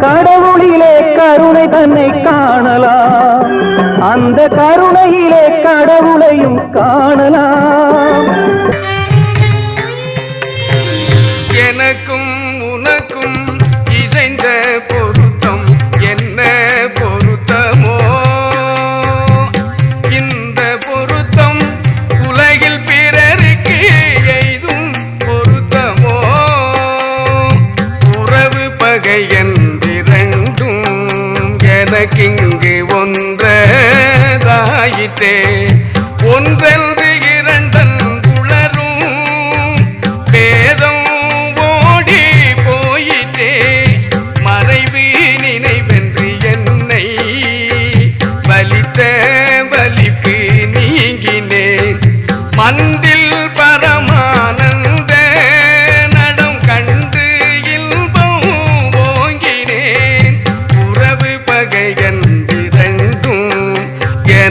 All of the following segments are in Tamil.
கடவுளிலே கருணை தன்னை காணலாம். அந்த கருணையிலே கடவுளையும் காணலாம். எனக்கும் உனக்கும் இணைந்த பொருத்தம் என்ன பொருத்தமோ? இந்த பொருத்தம் உலகில் பிறருக்கு எய்தும் பொருத்தமோ? உறவு பகை என எனக்கிங்கு ஒன்றதாயிற்றே ஒன்றென்று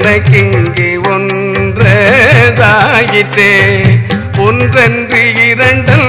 எனக்கிங்கு ஒன்றதாயிற்றே ஒன்றன்று இரண்டல்